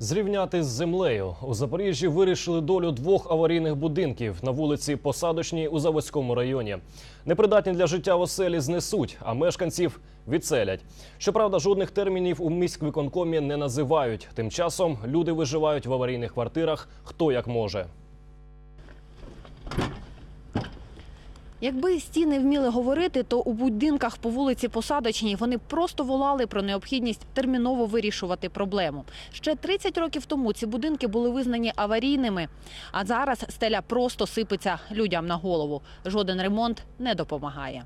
Зрівняти з землею у Запоріжжі вирішили долю двох аварійних будинків на вулиці Посадочній у Заводському районі. Непридатні для життя оселі знесуть, а мешканців відселять. Щоправда, жодних термінів у міськвиконкомі не називають. Тим часом люди виживають в аварійних квартирах хто як може. Якби стіни вміли говорити, то у будинках по вулиці Посадочній вони просто волали про необхідність терміново вирішувати проблему. Ще 30 років тому ці будинки були визнані аварійними, а зараз стеля просто сипеться людям на голову. Жоден ремонт не допомагає.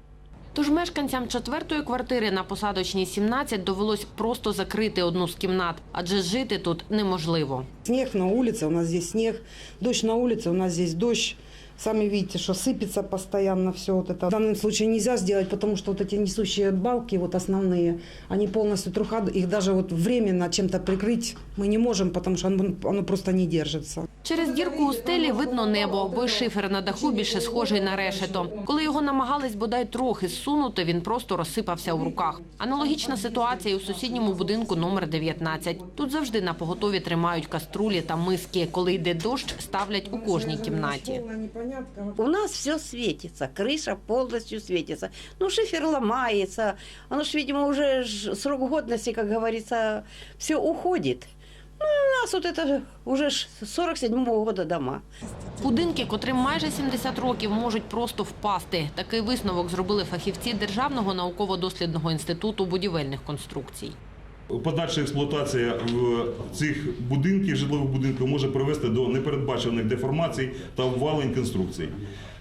Тож мешканцям четвертої квартири на посадочній 17 довелось просто закрити одну з кімнат, адже жити тут неможливо. Снег на улице, у нас здесь снег. Дождь на улице, у нас здесь дождь. Сами видите, что сыпется постоянно все вот это. В данном случае нельзя сделать, потому что вот эти несущие балки, вот основные, они полностью труха, их даже вот временно чем-то прикрыть мы не можем, потому что оно, оно просто не держится. Через дірку у стелі видно небо, бо й шифер на даху більше схожий на решето. Коли його намагались бодай трохи зсунути, він просто розсипався у руках. Аналогічна ситуація і у сусідньому будинку номер 19. Тут завжди на поготові тримають каструлі та миски. Коли йде дощ, ставлять у кожній кімнаті. У нас все светится, крыша полностью светится. Ну, шифер ломается, оно ж, видимо, уже срок годности, как говорится, все уходит. Ну, у нас вот это уже 47-го года дома. Будинки, котрим майже 70 років, можуть просто впасти. Такий висновок зробили фахівці Державного науково-дослідного інституту будівельних конструкцій. Подальша експлуатація цих будинків, житлових будинків може привести до непередбачених деформацій та обвалень конструкцій.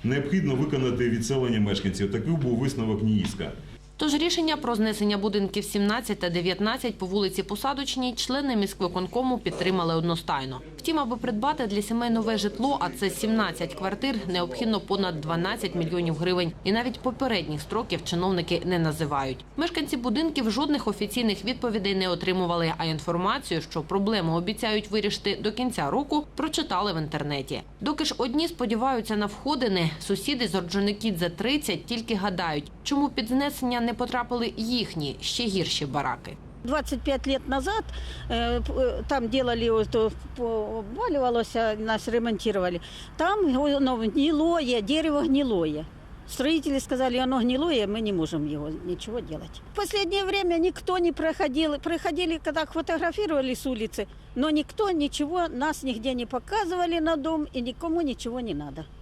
Необхідно виконати відселення мешканців. Такий був висновок НІІСКа. Тож рішення про знесення будинків 17 та 19 по вулиці Посадочній члени міськвиконкому підтримали одностайно. Втім, аби придбати для сімей нове житло, а це 17 квартир, необхідно понад 12 мільйонів гривень. І навіть попередніх строків чиновники не називають. Мешканці будинків жодних офіційних відповідей не отримували, а інформацію, що проблему обіцяють вирішити до кінця року, прочитали в інтернеті. Доки ж одні сподіваються на входини, сусіди з Орджоникідзе 30 тільки гадають, чому під знесення не потрапили їхні ще гірші бараки. 25 лет назад э, п- э, там делали, вот, э, по- обваливалось, а нас ремонтировали. Там оно гнилое, дерево гнилое. Строители сказали, оно гнилое, мы не можем его ничего делать. В последнее время никто не проходил. Приходили, когда фотографировали с улицы, но никто ничего, нас нигде не показывали на дом, и никому ничего не надо.